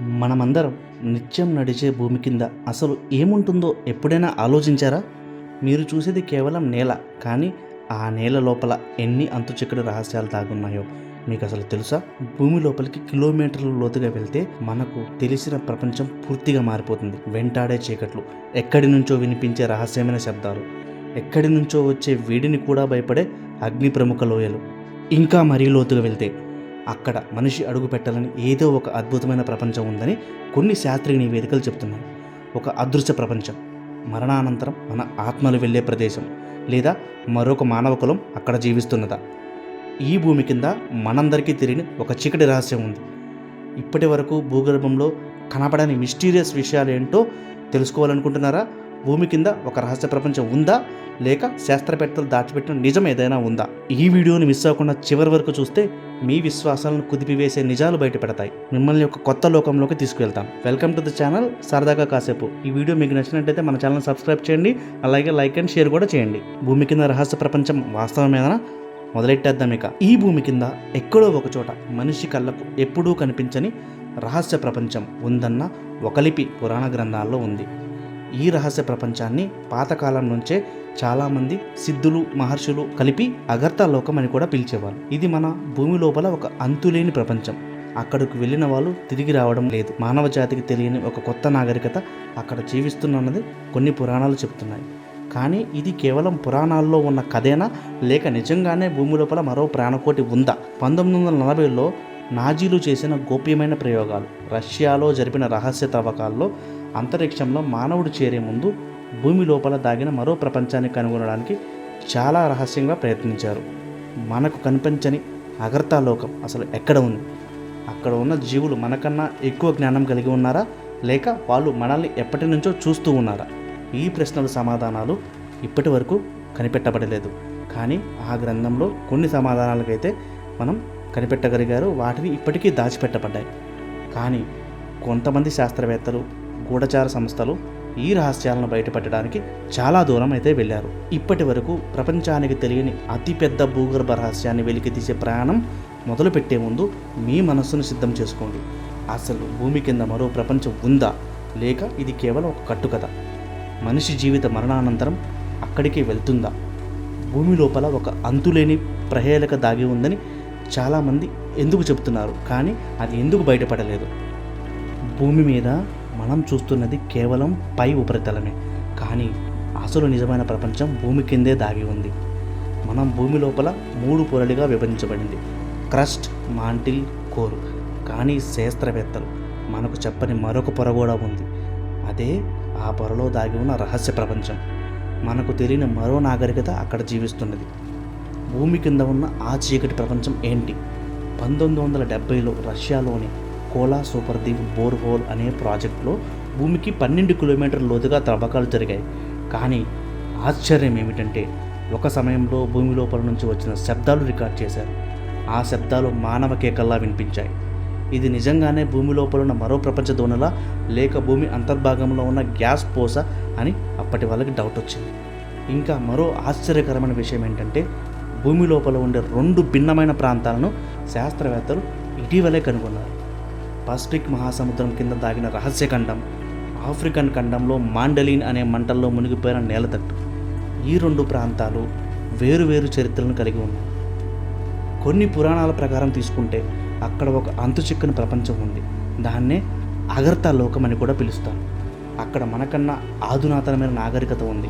మనమందరం నిత్యం నడిచే భూమి కింద అసలు ఏముంటుందో ఎప్పుడైనా ఆలోచించారా? మీరు చూసేది కేవలం నేల కానీ ఆ నేల లోపల ఎన్ని అంతుచిక్కడి రహస్యాలు దాగున్నాయో మీకు అసలు తెలుసా? భూమి లోపలికి కిలోమీటర్ల లోతుగా వెళ్తే మనకు తెలిసిన ప్రపంచం పూర్తిగా మారిపోతుంది. వెంటాడే చీకట్లు ఎక్కడి నుంచో వినిపించే రహస్యమైన శబ్దాలు ఎక్కడి నుంచో వచ్చే వేడిని కూడా భయపడే అగ్ని ప్రముఖ లోయలు. ఇంకా మరీ లోతుగా వెళ్తే అక్కడ మనిషి అడుగు పెట్టాలని ఏదో ఒక అద్భుతమైన ప్రపంచం ఉందని కొన్ని శాస్త్రీయ నివేదికలు చెప్తున్నాయి. ఒక అదృశ్య ప్రపంచం. మరణానంతరం మన ఆత్మలు వెళ్ళే ప్రదేశం లేదా మరొక మానవ కులం అక్కడ జీవిస్తున్నదా? ఈ భూమి కింద మనందరికీ తెలియని ఒక చీకటి రహస్యం ఉంది. ఇప్పటి వరకు భూగర్భంలో కనపడని మిస్టీరియస్ విషయాలు ఏంటో తెలుసుకోవాలనుకుంటున్నారా? భూమి కింద ఒక రహస్య ప్రపంచం ఉందా? లేక శాస్త్రవేత్తలు దాచిపెట్టిన నిజం ఏదైనా ఉందా? ఈ వీడియోని మిస్ అవ్వకుండా చివరి వరకు చూస్తే మీ విశ్వాసాలను కుదిపివేసే నిజాలు బయటపెడతాయి. మిమ్మల్ని ఒక కొత్త లోకంలోకి తీసుకువెళ్తాం. వెల్కమ్ టు ద ఛానల్ సరదాగా కాసేపు. ఈ వీడియో మీకు నచ్చినట్టయితే మన ఛానల్ సబ్స్క్రైబ్ చేయండి. అలాగే లైక్ అండ్ షేర్ కూడా చేయండి. భూమి కింద రహస్య ప్రపంచం వాస్తవమేనా? మొదలెట్టేద్దాం ఇక. ఈ భూమి కింద ఎక్కడో ఒక చోట మనిషి కళ్ళకు ఎప్పుడూ కనిపించని రహస్య ప్రపంచం ఉందన్న ఒకలిపి పురాణ గ్రంథాల్లో ఉంది. ఈ రహస్య ప్రపంచాన్ని పాతకాలం నుంచే చాలామంది సిద్ధులు మహర్షులు కలిపి అగర్త లోకం అని కూడా పిలిచేవారు. ఇది మన భూమి లోపల ఒక అంతులేని ప్రపంచం. అక్కడికి వెళ్ళిన వాళ్ళు తిరిగి రావడం లేదు. మానవ జాతికి తెలియని ఒక కొత్త నాగరికత అక్కడ జీవిస్తున్నది కొన్ని పురాణాలు చెప్తున్నాయి కానీ ఇది కేవలం పురాణాల్లో ఉన్న కథేనా? లేక నిజంగానే భూమి లోపల మరో ప్రాణకోటి ఉందా? పంతొమ్మిది వందల నలభైలో నాజీలు చేసిన గోప్యమైన ప్రయోగాలు. రష్యాలో జరిపిన రహస్య తవ్వకాల్లో అంతరిక్షంలో మానవుడు చేరే ముందు భూమి లోపల దాగిన మరో ప్రపంచాన్ని కనుగొనడానికి చాలా రహస్యంగా ప్రయత్నించారు. మనకు కనిపించని అగర్తా లోకం అసలు ఎక్కడ ఉంది? అక్కడ ఉన్న జీవులు మనకన్నా ఎక్కువ జ్ఞానం కలిగి ఉన్నారా? లేక వాళ్ళు మనల్ని ఎప్పటి నుంచో చూస్తూ ఉన్నారా? ఈ ప్రశ్నల సమాధానాలు ఇప్పటి వరకు కనిపెట్టబడలేదు. కానీ ఆ గ్రంథంలో కొన్ని సమాధానాలకైతే మనం కనిపెట్టగలిగారు వాటిని ఇప్పటికీ దాచిపెట్టబడ్డాయి. కానీ కొంతమంది శాస్త్రవేత్తలు గూఢచార సంస్థలు ఈ రహస్యాలను బయటపెట్టడానికి చాలా దూరం అయితే వెళ్ళారు. ఇప్పటి వరకు ప్రపంచానికి తెలియని అతిపెద్ద భూగర్భ రహస్యాన్ని వెలికి తీసే ప్రయాణం మొదలుపెట్టే ముందు మీ మనస్సును సిద్ధం చేసుకోండి. అసలు భూమి కింద మరో ప్రపంచం ఉందా? లేక ఇది కేవలం ఒక కట్టుకథ? మనిషి జీవిత మరణానంతరం అక్కడికి వెళ్తుందా? భూమి లోపల ఒక అంతులేని ప్రహేళక దాగి ఉందని చాలామంది ఎందుకు చెబుతున్నారు? కానీ అది ఎందుకు బయటపడలేదు? భూమి మీద మనం చూస్తున్నది కేవలం పై ఉపరితలమే. కానీ అసలు నిజమైన ప్రపంచం భూమి కిందే దాగి ఉంది. మనం భూమి లోపల మూడు పొరలుగా విభజించబడింది. Crust mantle core. కానీ శాస్త్రవేత్తలు మనకు చెప్పని మరొక పొర కూడా ఉంది. అదే ఆ పొరలో దాగి ఉన్న రహస్య ప్రపంచం. మనకు తెలియని మరో నాగరికత అక్కడ జీవిస్తున్నది. భూమి కింద ఉన్న ఆ చీకటి ప్రపంచం ఏంటి? పంతొమ్మిది వందల డెబ్బైలో రష్యాలోని కోలా సూపర్ దీప్ బోర్హోల్ అనే ప్రాజెక్టులో భూమికి పన్నెండు కిలోమీటర్ల లోతుగా త్రవ్వకాలు జరిగాయి. కానీ ఆశ్చర్యం ఏమిటంటే ఒక సమయంలో భూమి లోపల నుంచి వచ్చిన శబ్దాలు రికార్డ్ చేశారు. ఆ శబ్దాలు మానవ కేకల్లా వినిపించాయి. ఇది నిజంగానే భూమి లోపల ఉన్న మరో ప్రపంచ దోణలా లేక భూమి అంతర్భాగంలో ఉన్న గ్యాస్ పోస అని అప్పటి వాళ్ళకి డౌట్ వచ్చింది. ఇంకా మరో ఆశ్చర్యకరమైన విషయం ఏంటంటే భూమి లోపల ఉండే రెండు భిన్నమైన ప్రాంతాలను శాస్త్రవేత్తలు ఇటీవలే కనుగొన్నారు. పసిఫిక్ మహాసముద్రం కింద దాగిన రహస్య ఖండం ఆఫ్రికన్ ఖండంలో మాండలిన్ అనే మంటల్లో మునిగిపోయిన నేలతట్టు ఈ రెండు ప్రాంతాలు వేరువేరు చరిత్రలను కలిగి ఉన్నాయి. కొన్ని పురాణాల ప్రకారం తీసుకుంటే అక్కడ ఒక అంతుచిక్కని ప్రపంచం ఉంది. దాన్నే అగర్తా లోకం అని కూడా పిలుస్తారు. అక్కడ మనకన్నా ఆధునాతనమైన నాగరికత ఉంది.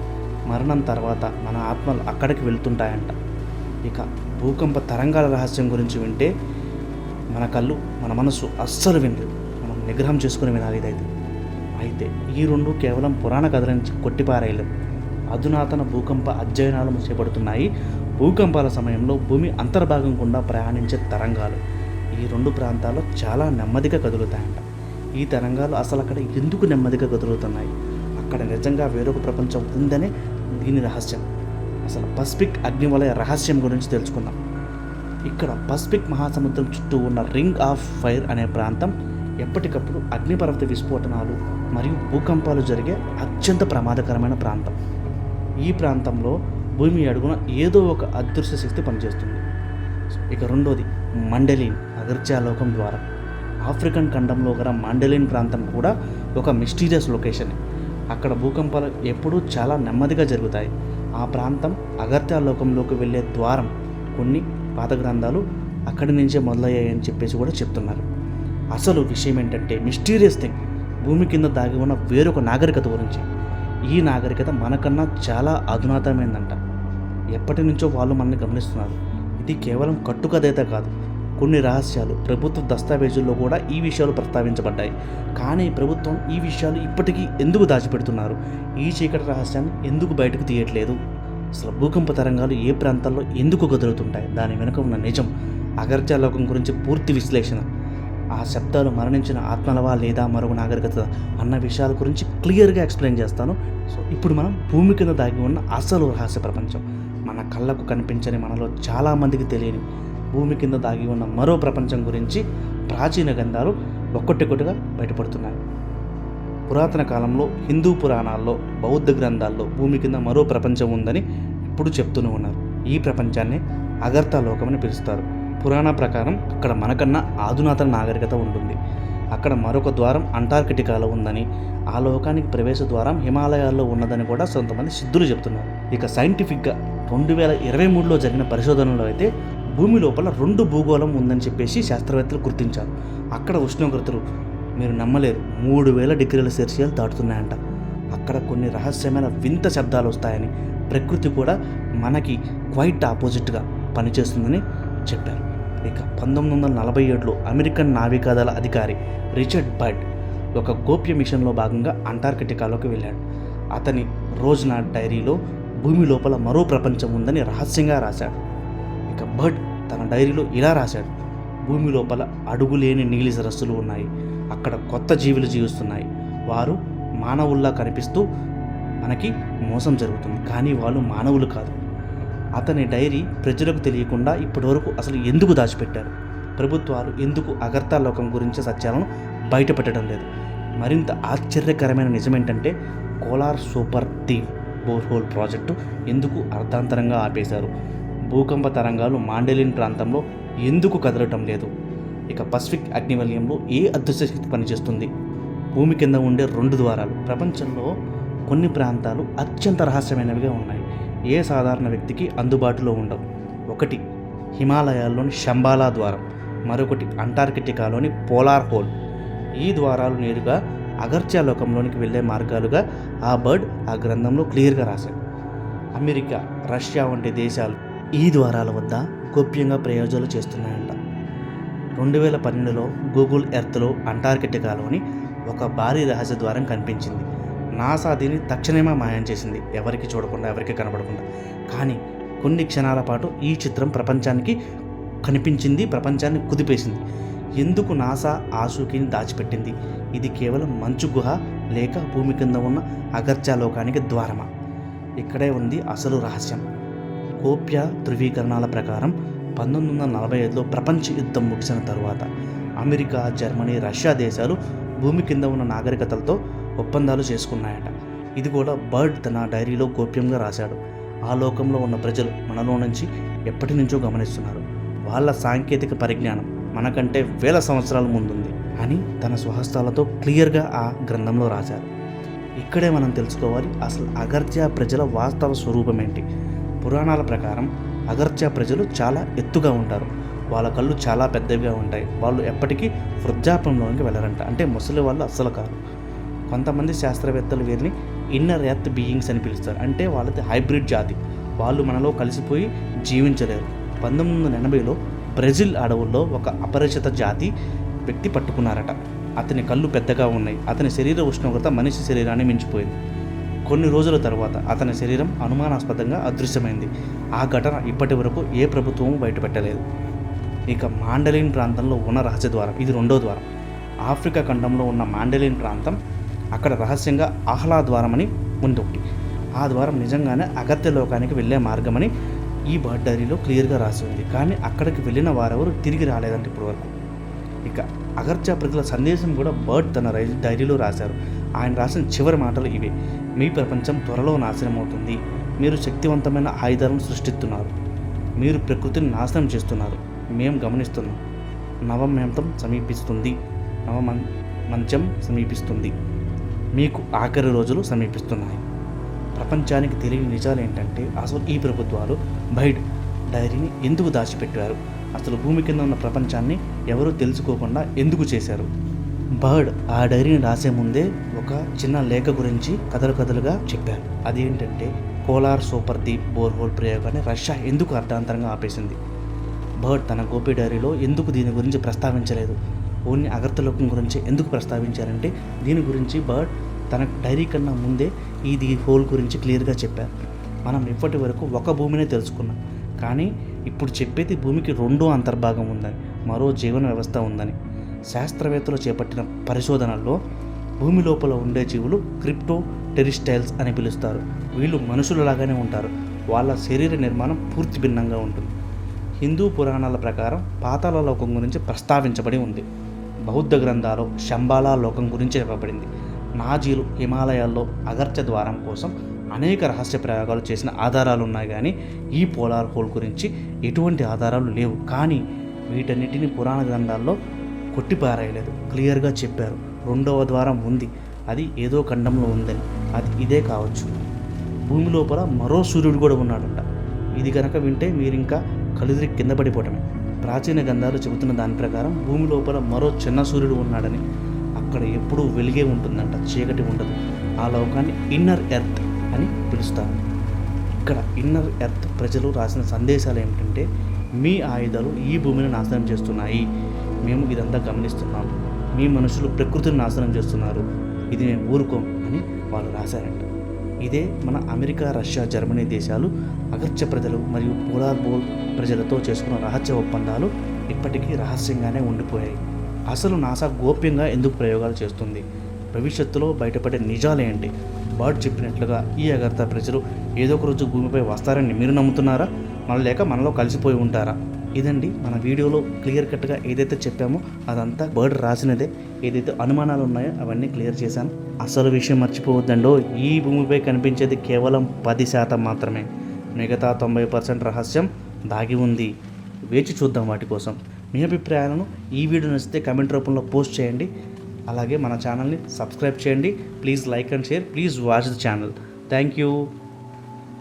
మరణం తర్వాత మన ఆత్మలు అక్కడికి వెళ్తుంటాయంట. ఇక భూకంప తరంగాల రహస్యం గురించి వింటే మన కళ్ళు మన మనసు అస్సలు వినలేదు మనం నిగ్రహం చేసుకుని వినాలి ఇదైతే. అయితే ఈ రెండు కేవలం పురాణ కథలని నుంచి కొట్టిపారేయలేదు అధునాతన భూకంప అధ్యయనాలు చేపడుతున్నాయి భూకంపాల సమయంలో భూమి అంతర్భాగం గుండా ప్రయాణించే తరంగాలు. ఈ రెండు ప్రాంతాల్లో చాలా నెమ్మదిగా కదులుతాయంట. ఈ తరంగాలు అసలు అక్కడ ఎందుకు నెమ్మదిగా కదులుతున్నాయి? అక్కడ నిజంగా వేరొక ప్రపంచం ఉందనే దీని రహస్యం. అసలు పసిఫిక్ అగ్నివలయ రహస్యం గురించి తెలుసుకుందాం. ఇక్కడ పసిఫిక్ మహాసముద్రం చుట్టూ ఉన్న రింగ్ ఆఫ్ ఫైర్ అనే ప్రాంతం ఎప్పటికప్పుడు అగ్నిపర్వత విస్ఫోటనాలు మరియు భూకంపాలు జరిగే అత్యంత ప్రమాదకరమైన ప్రాంతం. ఈ ప్రాంతంలో భూమి అడుగున ఏదో ఒక అదృశ్య శక్తి పనిచేస్తుంది. ఇక రెండోది మండలిన్ అగర్చాలోకం ద్వారా. ఆఫ్రికన్ ఖండంలో గల మాండలిన్ ప్రాంతం కూడా ఒక మిస్టీరియస్ లొకేషన్. అక్కడ భూకంపాలు ఎప్పుడూ చాలా నెమ్మదిగా జరుగుతాయి. ఆ ప్రాంతం అగర్త్యాలోకంలోకి వెళ్ళే ద్వారం కొన్ని పాత గ్రంథాలు అక్కడి నుంచే మొదలయ్యాయని చెప్పేసి కూడా చెప్తున్నారు. అసలు విషయం ఏంటంటే మిస్టీరియస్ థింగ్ భూమి కింద దాగి ఉన్న వేరొక నాగరికత గురించి. ఈ నాగరికత మనకన్నా చాలా అధునాతమైందంట ఎప్పటి నుంచో వాళ్ళు మనల్ని గమనిస్తున్నారు. ఇది కేవలం కట్టుకథైతే కాదు. కొన్ని రహస్యాలు ప్రభుత్వ దస్తావేజుల్లో కూడా ఈ విషయాలు ప్రస్తావించబడ్డాయి. కానీ ప్రభుత్వం ఈ విషయాలు ఇప్పటికీ ఎందుకు దాచిపెడుతున్నారు? ఈ చీకటి రహస్యాన్ని ఎందుకు బయటకు తీయట్లేదు? అసలు భూకంప తరంగాలు ఏ ప్రాంతాల్లో ఎందుకు కదులుతుంటాయి? దాని వెనుక ఉన్న నిజం అగర్జాలోకం గురించి పూర్తి విశ్లేషణ. ఆ శబ్దాలు మరణించిన ఆత్మలవా లేదా మరొక నాగరికత అన్న విషయాల గురించి క్లియర్గా ఎక్స్ప్లెయిన్ చేస్తాను. సో ఇప్పుడు మనం భూమి కింద దాగి ఉన్న అసలు రహస్య ప్రపంచం. మన కళ్ళకు కనిపించని మనలో చాలామందికి తెలియని భూమి కింద దాగి ఉన్న మరో ప్రపంచం గురించి ప్రాచీన గంధాలు ఒక్కొక్కటిగా బయటపడుతున్నాయి. పురాతన కాలంలో హిందూ పురాణాల్లో బౌద్ధ గ్రంథాల్లో భూమి కింద మరో ప్రపంచం ఉందని ఇప్పుడు చెప్తూనే ఉన్నారు. ఈ ప్రపంచాన్ని అగర్తా లోకమని పిలుస్తారు. పురాణ ప్రకారం అక్కడ మనకన్నా ఆధునాతన నాగరికత ఉంటుంది. అక్కడ మరొక ద్వారం అంటార్కిటికాలో ఉందని ఆ లోకానికి ప్రవేశ ద్వారం హిమాలయాల్లో ఉన్నదని కూడా కొంతమంది సిద్ధులు చెప్తున్నారు. ఇక సైంటిఫిక్గా రెండు వేల ఇరవై మూడులో జరిగిన పరిశోధనలో అయితే భూమి లోపల రెండు భూగోళం ఉందని చెప్పేసి శాస్త్రవేత్తలు గుర్తించారు. అక్కడ ఉష్ణోగ్రతలు మీరు నమ్మలేరు. మూడు వేల డిగ్రీల సెల్సియస్ దాటుతున్నాయంట. అక్కడ కొన్ని రహస్యమైన వింత శబ్దాలు వస్తాయని ప్రకృతి కూడా మనకి క్వైట్ ఆపోజిట్గా పనిచేస్తుందని చెప్పారు. ఇక పంతొమ్మిది వందల నలభై ఏడులో అమెరికన్ నావికాదళ అధికారి రిచర్డ్ బర్డ్ ఒక గోప్య మిషన్లో భాగంగా అంటార్కిటికాలోకి వెళ్ళాడు. అతని రోజునా డైరీలో భూమి లోపల మరో ప్రపంచం ఉందని రహస్యంగా రాశాడు. ఇక బర్డ్ తన డైరీలో ఇలా రాశాడు. భూమి లోపల అడుగులేని నీలి సరస్సులు ఉన్నాయి. అక్కడ కొత్త జీవులు జీవిస్తున్నాయి. వారు మానవుల్లా కనిపిస్తూ మనకి మోసం జరుగుతుంది. కానీ వాళ్ళు మానవులు కాదు. అతని డైరీ ప్రజలకు తెలియకుండా ఇప్పటివరకు అసలు ఎందుకు దాచిపెట్టారు? ప్రభుత్వాలు ఎందుకు అగర్తా లోకం గురించి సత్యాలను బయటపెట్టడం లేదు? మరింత ఆశ్చర్యకరమైన నిజమేంటంటే Kolar super deep borehole project ఎందుకు అర్ధాంతరంగా ఆపేశారు? భూకంప తరంగాలు మాండలిన్ ప్రాంతంలో ఎందుకు కదలటం లేదు? ఇక పసిఫిక్ అగ్నివలయంలో ఏ అదృశ్య శక్తి పనిచేస్తుంది? భూమి కింద ఉండే రెండు ద్వారాలు ప్రపంచంలో కొన్ని ప్రాంతాలు అత్యంత రహస్యమైనవిగా ఉన్నాయి. ఏ సాధారణ వ్యక్తికి అందుబాటులో ఉండవు? ఒకటి హిమాలయాల్లోని శంబాలా ద్వారం. మరొకటి అంటార్కిటికాలోని పోలార్ హోల్. ఈ ద్వారాలు నేరుగా అగర్త్యా లోకంలోనికి వెళ్ళే మార్గాలుగా ఆ బర్డ్ ఆ గ్రంథంలో క్లియర్గా రాశాడు అమెరికా రష్యా వంటి దేశాలు ఈ ద్వారాల వద్ద గోప్యంగా ప్రయోజనాలు చేస్తున్నాయంట. రెండు వేల పన్నెండులో గూగుల్ ఎర్త్లో అంటార్కిటికాలోని ఒక భారీ రహస్య ద్వారం కనిపించింది. నాసా దీన్ని తక్షణమే మాయం చేసింది. ఎవరికి చూడకుండా ఎవరికి కనబడకుండా. కానీ కొన్ని క్షణాల పాటు ఈ చిత్రం ప్రపంచానికి కనిపించింది ప్రపంచాన్ని కుదిపేసింది. ఎందుకు నాసా ఆసూకిని దాచిపెట్టింది? ఇది కేవలం మంచు గుహ లేక భూమి కింద ఉన్న అగర్చా లోకానికి ద్వారమా? ఇక్కడే ఉంది అసలు రహస్యం. గోప్య ధృవీకరణాల ప్రకారం పంతొమ్మిది వందల నలభై ఐదులో ప్రపంచ యుద్ధం ముగిసిన తరువాత అమెరికా జర్మనీ రష్యా దేశాలు భూమి కింద ఉన్న నాగరికతలతో ఒప్పందాలు చేసుకున్నాయట. ఇది కూడా బర్డ్ తన డైరీలో గోప్యంగా రాశాడు. ఆ లోకంలో ఉన్న ప్రజలు మనలో నుంచి ఎప్పటి నుంచో గమనిస్తున్నారు. వాళ్ళ సాంకేతిక పరిజ్ఞానం మనకంటే వేల సంవత్సరాల ముందుంది అని తన స్వహస్తాలతో క్లియర్గా ఆ గ్రంథంలో రాశారు. ఇక్కడే మనం తెలుసుకోవాలి అసలు అగర్త్య ప్రజల వాస్తవ స్వరూపం ఏంటి పురాణాల ప్రకారం అగర్చా ప్రజలు చాలా ఎత్తుగా ఉంటారు. వాళ్ళ కళ్ళు చాలా పెద్దవిగా ఉంటాయి. వాళ్ళు ఎప్పటికీ వృద్ధాపంలోనికి వెళ్ళరంట. అంటే ముసలి వాళ్ళు అస్సలు కాదు కొంతమంది శాస్త్రవేత్తలు వీరిని ఇన్నర్ ఎర్త్ బీయింగ్స్ అని పిలుస్తారు. అంటే వాళ్ళది హైబ్రిడ్ జాతి. వాళ్ళు మనలో కలిసిపోయి జీవించలేరు. పంతొమ్మిది వందల ఎనభైలో బ్రెజిల్ అడవుల్లో ఒక అపరిచిత జాతి వ్యక్తి పట్టుకున్నారట. అతని కళ్ళు పెద్దగా ఉన్నాయి. అతని శరీర ఉష్ణోగ్రత మనిషి శరీరాన్ని మించిపోయింది. కొన్ని రోజుల తర్వాత అతని శరీరం అనుమానాస్పదంగా అదృశ్యమైంది. ఆ ఘటన ఇప్పటి వరకు ఏ ప్రభుత్వము బయటపెట్టలేదు. ఇక మాండలిన్ ప్రాంతంలో ఉన్న రహస్య ద్వారం ఇది రెండో ద్వారం. ఆఫ్రికా ఖండంలో ఉన్న మాండలిన్ ప్రాంతం అక్కడ రహస్యంగా ఆహ్లా ద్వారం అని ఉంది ఒకటి ఆ ద్వారం నిజంగానే అగత్య లోకానికి వెళ్ళే మార్గమని ఈ బర్డ్ డైరీలో క్లియర్గా రాసి ఉంది. కానీ అక్కడికి వెళ్ళిన వారెవరు తిరిగి రాలేదంటే ఇప్పటివరకు ఇక అగర్చా ప్రజల సందేశం కూడా బర్డ్ తన డైరీలో రాశారు. ఆయన రాసిన చివరి మాటలు ఇవే. మీ ప్రపంచం త్వరలో నాశనం అవుతుంది మీరు శక్తివంతమైన ఆయుధాలను సృష్టిస్తున్నారు. మీరు ప్రకృతిని నాశనం చేస్తున్నారు. మేము గమనిస్తున్నాం. నవమంతం సమీపిస్తుంది. నవమం మంచం సమీపిస్తుంది. మీకు ఆఖరి రోజులు సమీపిస్తున్నాయి. ప్రపంచానికి తెలియని నిజాలు ఏంటంటే అసలు ఈ ప్రభుత్వాలు బైడ్ డైరీని ఎందుకు దాచిపెట్టారు? అసలు భూమి కింద ఉన్న ప్రపంచాన్ని ఎవరూ తెలుసుకోకుండా ఎందుకు చేశారు? బర్డ్ ఆ డైరీని రాసే ముందే ఒక చిన్న లేఖ గురించి కథలు కథలుగా చెప్పారు. అదేంటంటే కోలార్ సూపర్ దీప్ బోర్హోల్ ప్రయోగాన్ని రష్యా ఎందుకు అర్ధాంతరంగా ఆపేసింది? బర్డ్ తన గోపి డైరీలో ఎందుకు దీని గురించి ప్రస్తావించలేదు? ఓన్లీ అగర్తలోకం గురించి ఎందుకు ప్రస్తావించారంటే దీని గురించి బర్డ్ తన డైరీ కన్నా ముందే ఈ హోల్ గురించి క్లియర్గా చెప్పారు. మనం ఇప్పటి వరకు ఒక భూమినే తెలుసుకున్నాం. కానీ ఇప్పుడు చెప్పేది భూమికి రెండో అంతర్భాగం ఉందని మరో జీవన వ్యవస్థ ఉందని. శాస్త్రవేత్తలు చేపట్టిన పరిశోధనల్లో భూమి లోపల ఉండే జీవులు క్రిప్టో టెరిస్టైల్స్ అని పిలుస్తారు. వీళ్ళు మనుషులలాగానే ఉంటారు. వాళ్ళ శరీర నిర్మాణం పూర్తి భిన్నంగా ఉంటుంది. హిందూ పురాణాల ప్రకారం పాతాళ లోకం గురించి ప్రస్తావించబడి ఉంది. బౌద్ధ గ్రంథాలు శంబాలా లోకం గురించి చెప్పబడింది. నాజీలు హిమాలయాల్లో అగర్చ ద్వారం కోసం అనేక రహస్య ప్రయోగాలు చేసిన ఆధారాలు ఉన్నాయి కానీ ఈ పోలార్ హోల్ గురించి ఎటువంటి ఆధారాలు లేవు. కానీ వీటన్నిటిని పురాణ గ్రంథాల్లో కొట్టిపారేయలేదు. క్లియర్గా చెప్పారు. రెండవ ద్వారం ఉంది. అది ఏదో ఖండంలో ఉందని. అది ఇదే కావచ్చు. భూమి లోపల మరో సూర్యుడు కూడా ఉన్నాడంట. ఇది కనుక వింటే మీరు ఇంకా కలుదిరి కింద పడిపోవటమే. ప్రాచీన గ్రంథాలు చెబుతున్న దాని ప్రకారం భూమి లోపల మరో చిన్న సూర్యుడు ఉన్నాడని అక్కడ ఎప్పుడూ వెలిగే ఉంటుందంట. చీకటి ఉండదు. ఆ లోకాన్ని ఇన్నర్ ఎర్త్ అని పిలుస్తారు. ఇక్కడ ఇన్నర్ ఎర్త్ ప్రజలు రాసిన సందేశాలు ఏమిటంటే మీ ఆయుధాలు ఈ భూమిని నాశనం చేస్తున్నాయి. మేము ఇదంతా గమనిస్తున్నాం. మీ మనుషులు ప్రకృతిని నాశనం చేస్తున్నారు. ఇది మేము ఊరుకోం అని వాళ్ళు రాశారంట. ఇదే మన అమెరికా రష్యా జర్మనీ దేశాలు అగర్చ ప్రజలు మరియు పోలార్ బోల్ ప్రజలతో చేసుకున్న రహస్య ఒప్పందాలు ఇప్పటికీ రహస్యంగానే ఉండిపోయాయి. అసలు నాసా గోప్యంగా ఎందుకు ప్రయోగాలు చేస్తుంది? భవిష్యత్తులో బయటపడే నిజాలేంటి? బర్డ్ చెప్పినట్లుగా ఈ అగర్తా ప్రజలు ఏదో ఒక రోజు భూమిపై వస్తారని మీరు నమ్ముతున్నారా? మన లేక మనలో కలిసిపోయి ఉంటారా? ఇదండి మన వీడియోలో క్లియర్ కట్గా ఏదైతే చెప్పామో అదంతా బర్డ్ రాసినదే. ఏదైతే అనుమానాలు ఉన్నాయో అవన్నీ క్లియర్ చేశాను. అసలు విషయం మర్చిపోవద్దండో ఈ భూమిపై కనిపించేది కేవలం పది శాతం మాత్రమే. మిగతా తొంభై పర్సెంట్ రహస్యం దాగి ఉంది. వేచి చూద్దాం వాటి కోసం. మీ అభిప్రాయాలను ఈ వీడియో నచ్చితే కమెంట్ రూపంలో పోస్ట్ చేయండి. అలాగే మన ఛానల్ని సబ్స్క్రైబ్ చేయండి. Please like and share. Please watch the channel. Thank you.